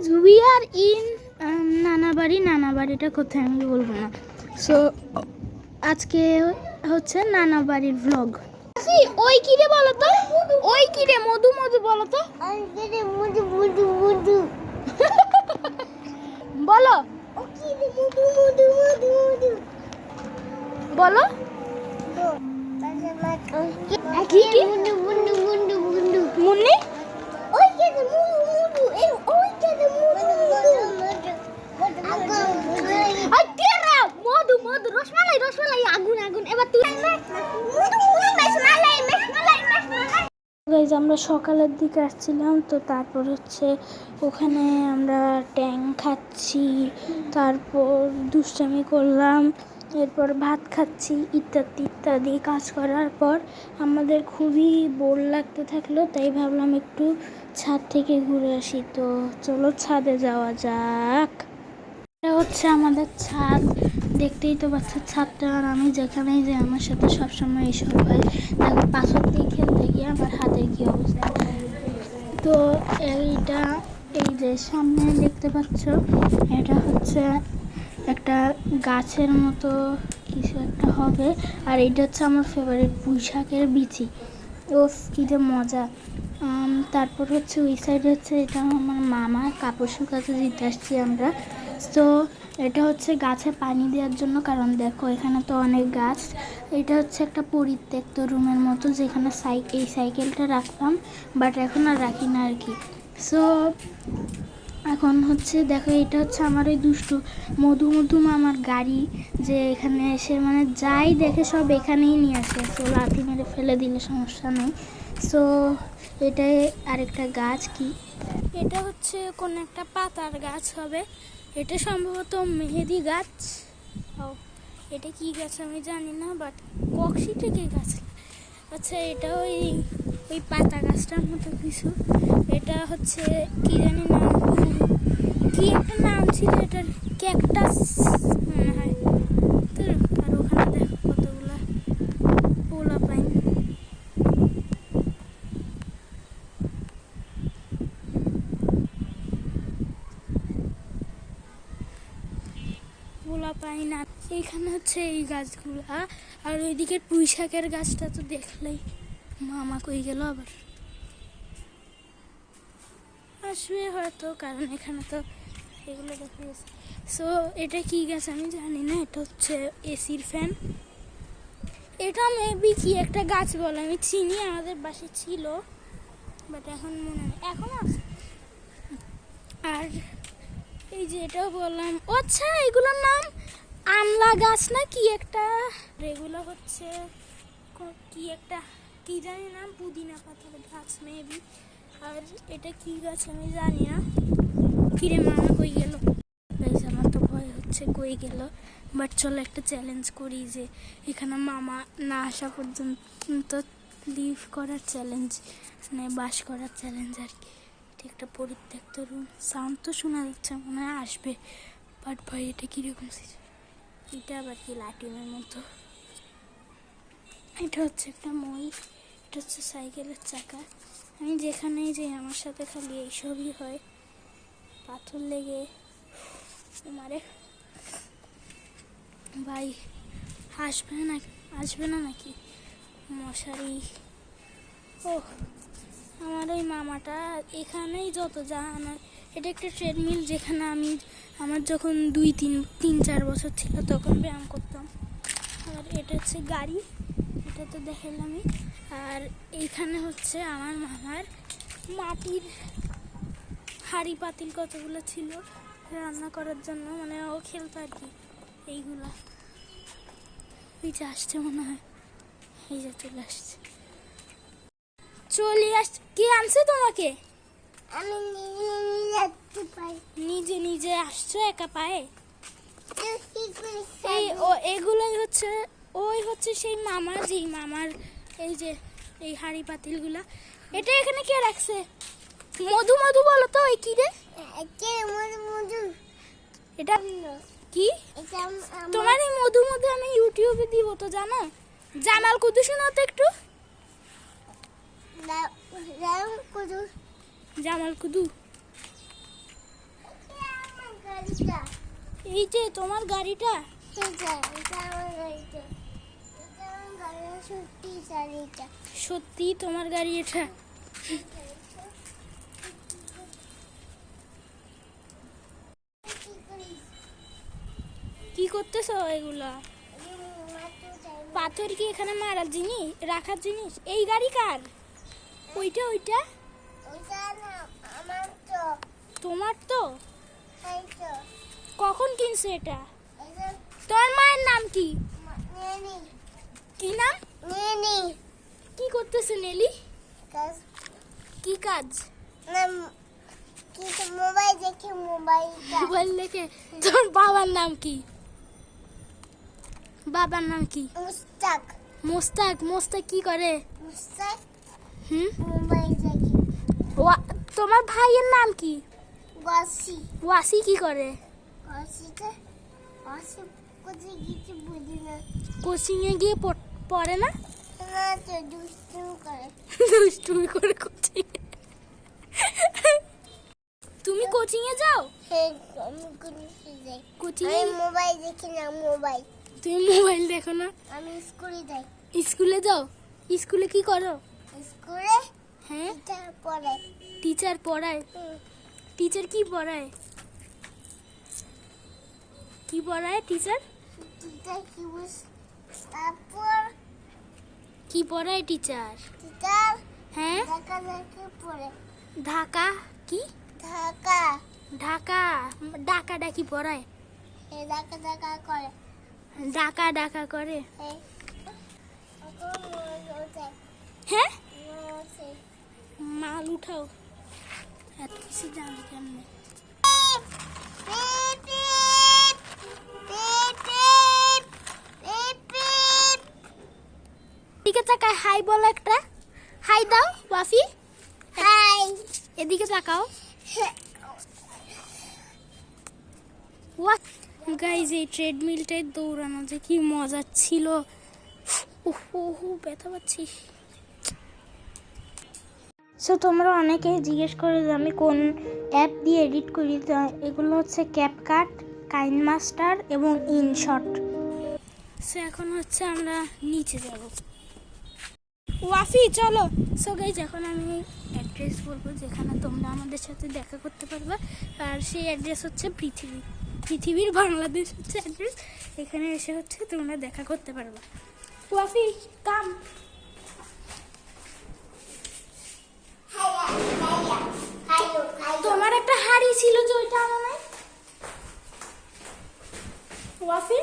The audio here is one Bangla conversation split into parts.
গাইজ উই আর ইন নানা বাড়ি নানা বাড়িটা কোথায় আমি বলব না। সো আজকে হচ্ছে নানা বাড়ির ভ্লগ ওই কিরে বলো তো ওই কিরে মধু মধু বলো। তো মুদু মুদু মুদু বলো বলো মুন্নি? গাইজ আমরা সকালের দিকে আসছিলাম, তো তারপর হচ্ছে ওখানে আমরা ট্যাং খাচ্ছি, তারপর দুষ্টামি করলাম। এরপর ভাত খাচ্ছি ইত্যাদি ইত্যাদি কাজ করার পর আমাদের খুবই বোর লাগতে থাকল, তাই ভাবলাম একটু ছাদ থেকে ঘুরে আসি। তো চলো ছাদে যাওয়া যাক। এটা হচ্ছে আমাদের ছাদ। দেখতেই তো পাচ্ছ ছাদটা, আর আমি যেখানেই যে আমার সাথে সবসময় এইসব হয়। দেখো, পাথর দিয়ে খেলতে গিয়ে আমার হাতের কি অবস্থা। তো এইটা, এই যে সামনে দেখতে পাচ্ছ, এটা হচ্ছে একটা গাছের মতো কিছু একটা হবে। আর এটা হচ্ছে আমার ফেভারিট পুঁই বিচি। ও কী যে মজা। তারপর হচ্ছে ওই সাইডে হচ্ছে এটা আমার মামা কাপড় শুকাতে দিতে আসছি আমরা। তো এটা হচ্ছে গাছে পানি দেওয়ার জন্য, কারণ দেখো এখানে তো অনেক গাছ। এটা হচ্ছে একটা পরিত্যক্ত রুমের মতো, যেখানে সাই, এই সাইকেলটা রাখতাম বাট এখন আর রাখি না আর কি। সো এখন হচ্ছে দেখো, এটা হচ্ছে আমার ওই দুষ্টু। মধু মধু আমার গাড়ি যে এখানে এসে মানে যাই দেখে সব এখানেই নিয়ে আসে। সো লাথি মেরে ফেলে দিলে সমস্যা নেই। সো এটাই আরেকটা গাছ কি? এটা হচ্ছে কোন একটা পাতার গাছ হবে। এটা সম্ভবত মেহেদি গাছ। ও, এটা কি গাছ আমি জানি না বাট কক্সি থেকে গাছ আচ্ছা এটা ওই ওই পাতা গাছটার মতো কিছু। এটা হচ্ছে কি জানি নাম কি একটা নাম ছিল এটার? ক্যাকটাস? মনে হয় তো আর ওখানে দেখো কতগুলা পোলা পাইন পোলা পাইন আর এইখানে হচ্ছে এই গাছগুলা। আর ওইদিকে পুঁই শাকের গাছটা তো দেখলেই মামা কই গেল আবার। আসবে হয়তো, কারণ এখানে তো এগুলো দেখা গেছে। সো এটা কি গাছ আমি জানি না, এটা হচ্ছে এসির ফ্যান। এটা মেবি কি একটা গাছ বলে, আমি চিনি, আমাদের বাসে ছিল বাট এখন মনে নেই। এখন আছে। আর এই যে এটাও বললাম আচ্ছা এগুলোর নাম আমলা গাছ না কি একটা? এগুলো হচ্ছে ক- একটা, কি জানি নাম পুদিনা পাতার গাছ মেবি আর এটা কি গাছ আমি জানি না। কিরে মামা কই গেল? আমার তো ভয় হচ্ছে কই গেল। বাট চলো একটা চ্যালেঞ্জ করি যে এখানে মামা না আসা পর্যন্ত লিভ করার চ্যালেঞ্জ মানে বাস করার চ্যালেঞ্জ আর কি। একটা পরিত্যক্ত রুম সাউন্ড তো শোনা যাচ্ছে, মনে হয় আসবে। বাট ভাই এটা কীরকম এটা আবার কি লাটিমের মতো? এটা হচ্ছে একটা মই, এটা হচ্ছে সাইকেলের চাকা। আমি যেখানেই যাই, আমার সাথে খালি এইসবই হয়। পাথর লেগে মারে ভাই, আসবে না আসবে না নাকি? মশারি। ও আমার ওই মামাটা এখানেই যত যা আনার। এটা একটা ট্রেডমিল যেখানে আমি আমার যখন দুই, তিন তিন, চার বছর ছিল, তখন ব্যায়াম করতাম। আর এটা হচ্ছে গাড়ি, এটা তো দেখালামই। আর এইখানে হচ্ছে আমার মামার মাটির হাড়ি পাতিল কতগুলো ছিল, রান্না করার জন্য মানে ও খেলতো আর কি, এইগুলো। এই যে আসছে মনে হয়। এই যে চলে আসছে। চলে আস, কে আনছে তোমাকে? আমি নিজে নিজে পাই নিজে নিজে আসছো একা পায়ে? এই ও এগুলোই হচ্ছে ওই হচ্ছে সেই মামা যেই মামার এই যে এই হাঁড়ি পাতিলগুলা। এটা এখানে কে রাখছে? মধু মধু বলো তো এই কি রে? কে মধু মধু। এটা কি? তোমার এই মধু মধু আমি ইউটিউবে দিব তো জানো? জামাল কুদু শোনো তো একটু কত জামাল কুদু এই যে তোমার গাড়িটা। সত্যি তোমার গাড়ি এটা। কি করতেছো এগুলা? পাথর কি এখানে মারার জিনিস? রাখার জিনিস? এই গাড়ি কার? ওইটা ওইটা? তোমার তো? কখন কিনছো এটা? তোমার মায়ের নাম কি? কি নাম? কি করতেছে নেলি? কি কাজ? না মোবাইল দেখে মোবাইল দেখে তোর বাবার নাম কি? বাবার নাম কি? মুস্তাক। মোস্তাক মোস্তাক কি করে? মুস্তাক? হুম? মোবাইল দেখে। তোমার ভাইয়ের নাম কি? গসি ওয়াসি কি করে? কোচিংয়ে গিয়ে পড়- না। দুষ্টুমি করে। কোচিং তুমি কোচিং এ যাও? হে আমি কোনো কোচিং মোবাইল দেখি না মোবাইল। তুমি মোবাইল দেখো না? আমি স্কুলে যাই। স্কুলে যাও? স্কুলে কি করো? স্কুলে হ্যাঁ? টিচার পড়ায়। টিচার কি পড়ায়? কি পড়ায় টিচার কি তারপর কি পড়ায় টিচার টিচার হ্যাঁ? ঢাকা ঢাকা পড়ে? ঢাকা কি? ঢাকা। ঢাকা। ডাকা ডাকি পড়ায়? ঢাকা ঢাকা করে। ডাকা ডাকা করে? হ্যাঁ? মাল উঠাও। এত কিছু জানি কেমনে? এদিকে তাকায় হাই বলো একটা। হাই দাও ওয়াফি। হাই। এদিকে তাকাও। গাইজ এই ট্রেডমিলটায় দৌড়ানো যে কি মজা ছিল। উহ উহু ব্যথা পাচ্ছি সো তোমরা অনেকেই জিজ্ঞেস করে যে আমি কোন অ্যাপ দিয়ে এডিট করি? এগুলো হচ্ছে ক্যাপকাট কাইন মাস্টার এবং ইনশট সো এখন হচ্ছে আমরা নিচে যাব। ওয়াফি চলো। সো গাইজ এখন আমি অ্যাড্রেস বলব যেখানে তোমরা আমাদের সাথে দেখা করতে পারবে। আর সেই অ্যাড্রেস হচ্ছে পৃথিবী। পৃথিবীর বাংলাদেশ হচ্ছে অ্যাড্রেস এখানে এসে হচ্ছে তোমরা দেখা করতে পারবে। ওয়াফি কাম তোমার একটা হাড়ি ছিল যে ওইটা আমার নাই ওয়াফি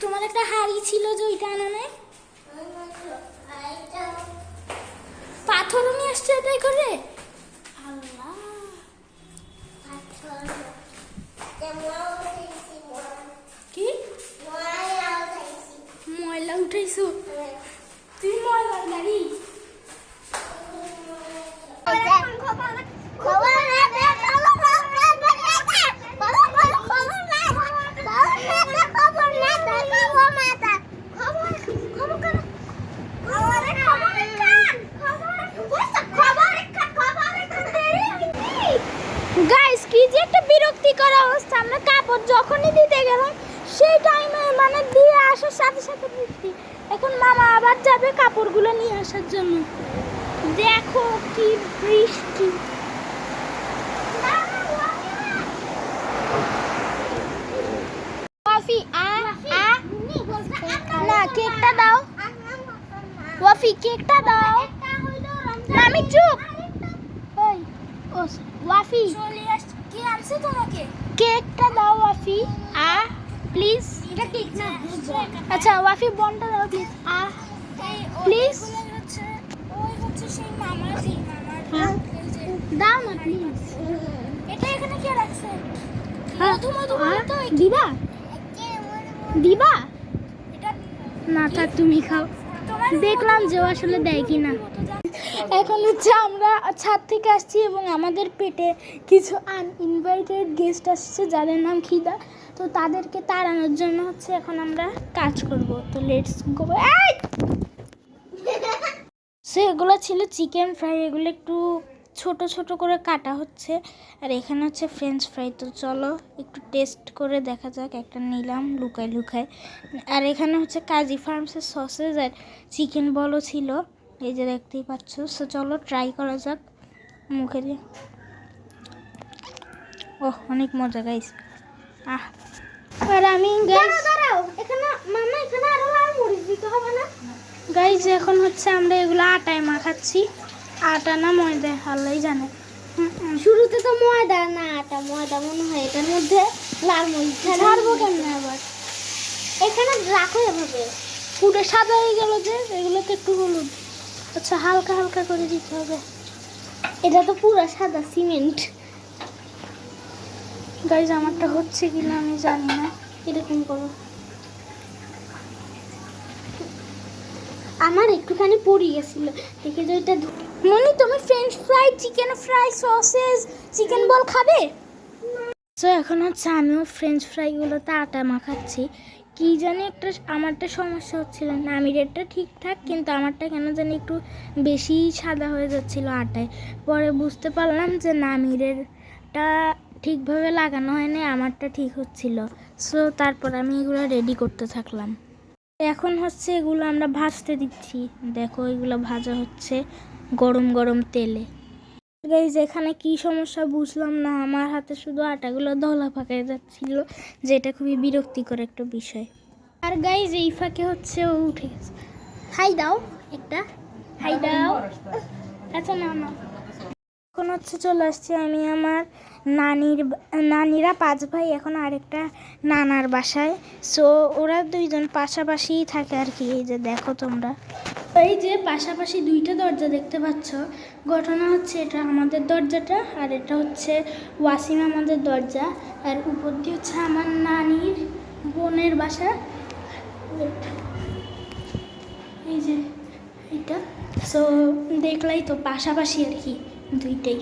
তোমার একটা হাড়ি ছিল যে ওইটা আনা নাই পাথরও নিয়ে আসছে এটাই করে? কি? ময়লা উঠাইছো। তুমি ময়লার গাড়ি গাইস কি যে একটা বিরক্তিকর অবস্থা আমরা কাপড় যখনই দিতে গেলাম সেই টাইমে মানে দিয়ে আসার সাথে সাথে বৃষ্টি এখন মামা আবার যাবে কাপড়গুলো নিয়ে আসার জন্য। দেখো কি বৃষ্টি। ওয়াফি আ আ। না কেকটা দাও। ওয়াফি কেকটা দাও। না আমি চুপ। ওই ওয়াফি। কি আনছে তোমাকে কেকটা দাও ওয়াফি। আ প্লিজ। আচ্ছা ওয়াফি বনটা দাও প্লিজ। আ। হ্যাঁ। দাও না প্লিজ এটা এখানে কে রাখছে? মধু মধু তো, দিবা? দিবা? এটা না থাক তুমি খাও। দেখলাম যে আসলে দেয় কি না। এখন হচ্ছে আমরা ছাদ থেকে আসছি এবং আমাদের পেটে কিছু আনইনভাইটেড গেস্ট আসছে যাদের নাম খিদা। তো তাদেরকে তাড়ানোর জন্য হচ্ছে এখন আমরা কাজ করব। তো লেটস গো সো এগুলো ছিল চিকেন ফ্রাই, এগুলো একটু ছোট ছোট করে কাটা হচ্ছে। আর এখানে হচ্ছে ফ্রেঞ্চ ফ্রাই তো চলো একটু টেস্ট করে দেখা যাক, একটা নিলাম লুকায় লুকায়। আর এখানে হচ্ছে কাজী ফার্মসের সসেজ আর চিকেন বলও ছিল, এই যে দেখতেই পাচ্ছ। সো চলো ট্রাই করা যাক মুখে দিয়ে। ওহ, অনেক মজা গাইস আহ। আর আমি গাইস এখানে মামা, এখানে আরও লাল মরিচ দিতে হবে না? গাইজ এখন হচ্ছে আমরা এগুলো আটায় মাখাচ্ছি। আটা না ময়দা আল্লাহই জানে। শুরুতে তো ময়দা না আটা ময়দা মনে হয় এটার মধ্যে লাল মরিচ ছাড়বো কেমনে আবার? এখানে রাখো এভাবে। পুরো সাদা হয়ে গেল যে এগুলোতে একটু হলুদ। আচ্ছা হালকা হালকা করে দিতে হবে। এটা তো পুরো সাদা সিমেন্ট। গাইজ আমারটা হচ্ছে কিনা আমি জানি না। এরকম করো। আমার একটুখানি পড়ে গেছিল। দেখে যে ওইটা মনি, তুমি French fry chicken fry sausage chicken ball খাবে? তো এখন হচ্ছে আমিও ফ্রেঞ্চ ফ্রাইগুলোতে আটা মাখাচ্ছি। কি জানি একটা আমারটা সমস্যা হচ্ছিল নামিরেরটা ঠিকঠাক, কিন্তু আমারটা কেন জানি একটু বেশি সাদা হয়ে যাচ্ছিল আটায়। পরে বুঝতে পারলাম যে নামিরেরটা ঠিকভাবে লাগানো হয়নি, আমারটা ঠিক হচ্ছিল। সো তারপর আমি এগুলো রেডি করতে থাকলাম। এখন হচ্ছে এগুলো আমরা ভাজতে দিচ্ছি। দেখো এগুলো ভাজা হচ্ছে গরম গরম তেলে। গাইজ এখানে কি সমস্যা বুঝলাম না। আমার হাতে শুধু আটাগুলো দলা পাকায় যাচ্ছিল, যেটা খুবই বিরক্তিকর একটা বিষয়। আর গাইজ এই ফাঁকে হচ্ছে ও উঠে গেছে। হাই দাও, একটা। হাই দাও। আচ্ছা না না এখন হচ্ছে চলে আসছি আমি আমার নানির, নানিরা পাঁচ ভাই এখন আরেকটা নানার বাসায়। সো ওরা দুইজন পাশাপাশিই থাকে আর কি, এই যে দেখো তোমরা। এই যে পাশাপাশি দুইটা দরজা দেখতে পাচ্ছ, ঘটনা হচ্ছে এটা আমাদের দরজাটা আর এটা হচ্ছে ওয়াসিম আমাদের দরজা। আর উপর দিয়ে হচ্ছে আমার নানির বোনের বাসা। এই যে এটা সো দেখলাই তো পাশাপাশি আর কি দুইটাই।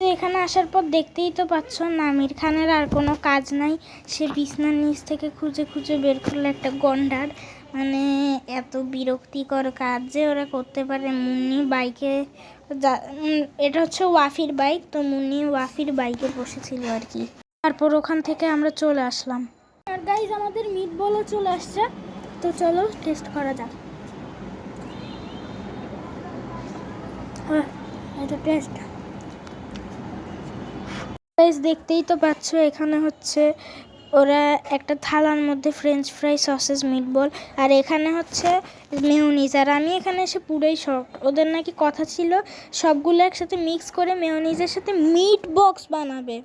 এখানে আসার পর দেখতেই তো পাচ্ছ, নামির খানের আর কোনো কাজ নাই। সে বিছনার নিচ থেকে খুঁজে খুঁজে বের করল একটা গন্ডার। মানে এত বিরক্তিকর কাজ যে ওরা করতে পারে। মুন্নি বাইকে এটা হচ্ছে ওয়াফির বাইক, তো মুন্নি ওয়াফির বাইকে বসেছিল আর কি। তারপর ওখান থেকে আমরা চলে আসলাম। আর গাইজ আমাদের মিট বলও চলে আসছে। তো চলো টেস্ট করা যাক। এটা টেস্ট গাইস দেখতেই তো পাচ্ছ, এখানে হচ্ছে ওরা একটা থালার মধ্যে ফ্রেঞ্চ ফ্রাই সসেস মিটবল আর এখানে হচ্ছে মেয়োনিজ আর আমি এখানে এসে পুরোই শখ ওদের নাকি কথা ছিল সবগুলো একসাথে মিক্স করে মেয়োনিজের সাথে মিট বক্স বানাবে।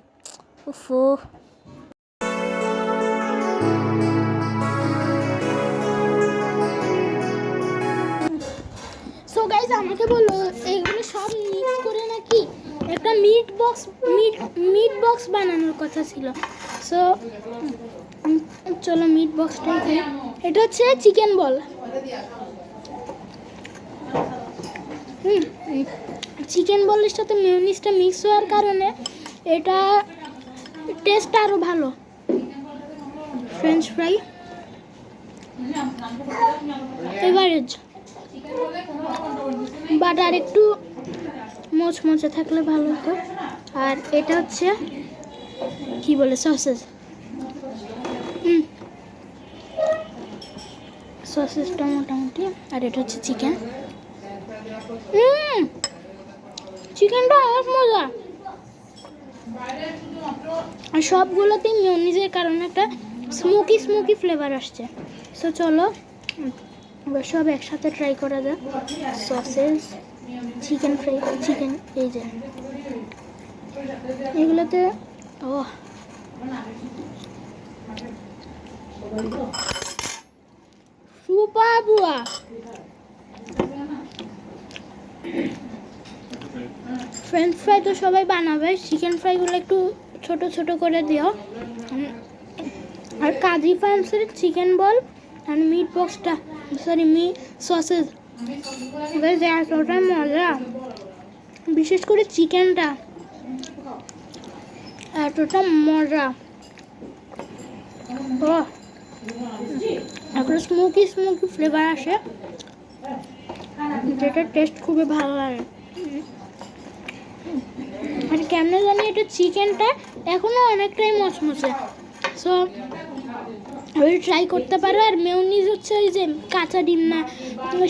উফো সো গাইজ আমাকে বলল এইগুলো সব মিক্স করে নাকি একটা meat box meat meat box বানানোর কথা ছিল। সো চলো মিট বক্সটাই খাই এটা হচ্ছে চিকেন বল হুম চিকেন বলের সাথে মেয়নিজটা মিক্স হওয়ার কারণে এটা টেস্ট আরও ভালো। ফ্রেঞ্চ ফ্রাই এভারেজ বাট আর একটু মোচমোচে থাকলে ভালো হতো। আর এটা হচ্ছে, কি বলে হুম। সসেসটা মোটামুটি। আর এটা হচ্ছে চিকেন। চিকেনটা অনেক মজা। আর সবগুলোতেই মিউনিজের কারণে একটা স্মোকি স্মোকি ফ্লেভার আসছে। সো চলো সব একসাথে ট্রাই করা যাক। সসেস চিকেন ফ্রাই চিকেন এই যে। এগুলোতে ও সুপার বুয়া। ফ্রেঞ্চ ফ্রাই তো সবাই বানাবে। চিকেন ফ্রাইগুলো একটু ছোট ছোট করে দিও। আর কাজী ফার্মসের চিকেন বল আর মিট বক্সটা সরি মি সসেস এতটা মজা। বিশেষ করে চিকেনটা। এতটা মজা। ও স্মোকি স্মোকি ফ্লেভার আসে। যেটা টেস্ট খুবই ভালো লাগে। আর কেমনে জানি এটা চিকেনটা এখনও অনেকটাই মচমচে। সো ওই ট্রাই করতে পারো। আর মেউনিজ হচ্ছে ওই যে কাঁচা ডিম না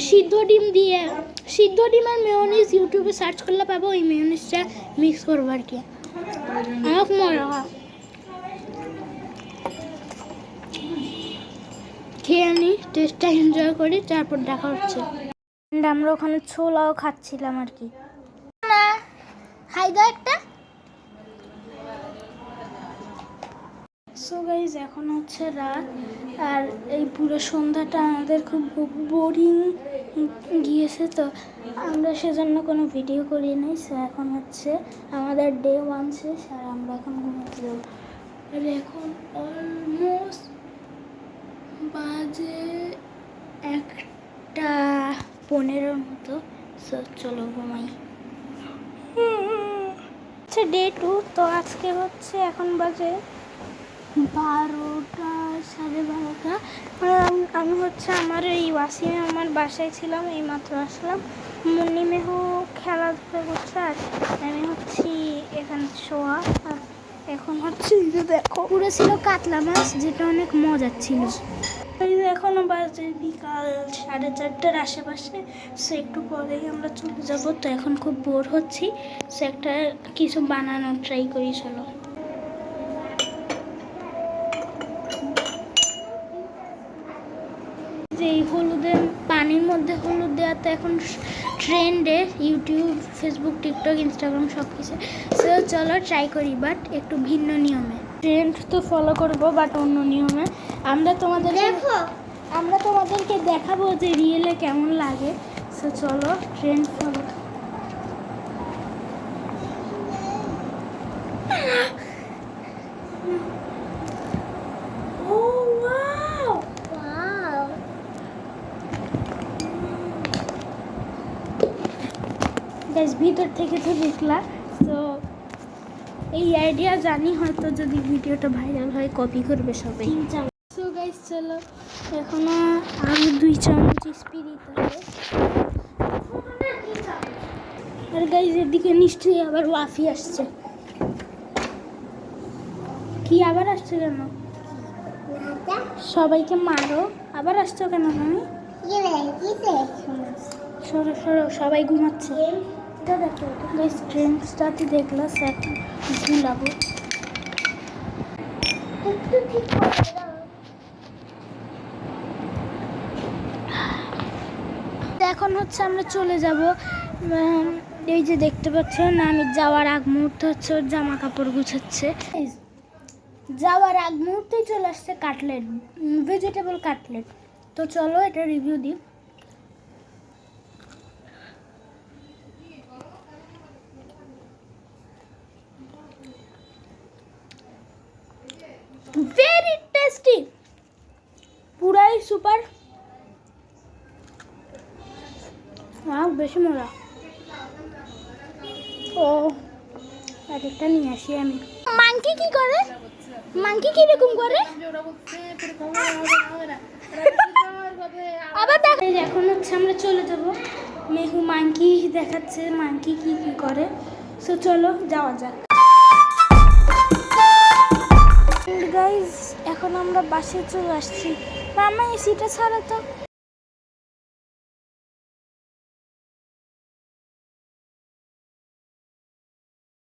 সিদ্ধ ডিম দিয়ে সিদ্ধ ডিম আর মেয়নিজ ইউটিউবে সার্চ করলে পাবো ওই মেয়নিজটা মিক্স করব আর কি। অনেক মজা হয়। খেয়ে আনি টেস্টটা এনজয় করি তারপর দেখা হচ্ছে। আমরা ওখানে ছোলাও খাচ্ছিলাম আর কি। না খাই দাও একটা? সো গাইজ এখন হচ্ছে রাত আর এই পুরো সন্ধ্যাটা আমাদের খুব বোরিং গিয়েছে তো আমরা সেজন্য কোনো ভিডিও করি নাই সো এখন হচ্ছে আমাদের ডে ওয়ান শেষ আর আমরা এখন ঘুমাতে যাব আর এখন অলমোস্ট বাজে একটা পনেরোর মতো সো চলো ঘুমাই আচ্ছা ডে টু তো আজকে হচ্ছে এখন বাজে বারোটা সাড়ে বারোটা। আমি হচ্ছে আমার এই ওয়াসিমে আমার বাসায় ছিলাম এই মাত্র আসলাম। মুন্নি মেহু খেলাধুলা করছে আর আমি হচ্ছি এখানে শোয়া। আর এখন হচ্ছে যে দেখো। পুরো ছিল কাতলা মাছ যেটা অনেক মজার ছিল। এই যে এখনও বাজে বিকাল সাড়ে চারটার আশেপাশে সে একটু পরেই আমরা চলে যাব। তো এখন খুব বোর হচ্ছি। সে একটা কিছু বানানোর ট্রাই করি চলো। হলুদের পানির মধ্যে হলুদ দেওয়া তো এখন ট্রেন্ডে ইউটিউব ফেসবুক টিকটক ইনস্টাগ্রাম সব কিছু সো চলো ট্রাই করি বাট একটু ভিন্ন নিয়মে। ট্রেন্ড তো ফলো করব বাট অন্য নিয়মে। আমরা তোমাদের দেখো। আমরা তোমাদেরকে দেখাবো যে রিয়েলে কেমন লাগে। সো চলো ট্রেন্ড ফলো ও ওয়াও ওয়াও গাইস ভিতর থেকে তো দেখলা। তো এই আইডিয়া জানি হয়তো যদি ভিডিওটা ভাইরাল হয় কপি করবে সবাই। সো গাইস চলো এখনও আরও দুই চামচ স্পি দিতে হবে আর গাইস এদিকে নিশ্চয়ই আবার ওয়াফি আসছে। কি আবার আসছে কেন? সবাইকে মারো। আবার আসছো কেন তুমি? সরো সরো সবাই ঘুমাচ্ছে। এখন ঝুলাবো এখন হচ্ছে আমরা চলে যাব এই যে দেখতে পাচ্ছেন আমি যাওয়ার আগ মুহূর্তে হচ্ছে ওর জামা কাপড় গুছাচ্ছে। যাওয়ার আগ মুহূর্তেই চলে আসছে কাটলেট ভেজিটেবল কাটলেট তো চলো এটা রিভিউ দিই। ভেরি টেস্টি পুরাই সুপার আর বেশি মজা। ও আরেকটা নিয়ে আসি আমি। মাংকি কি করে? মাংকি কি রকম করে? আবার দেখ এখন হচ্ছে আমরা চলে যাব। মেহু মাংকি দেখাচ্ছে মাংকি কি কি করে। সো চলো, যাওয়া যাক। গাইজ এখন আমরা বাসে চলে আসছি। মামা এসিটা ছাড়া তো।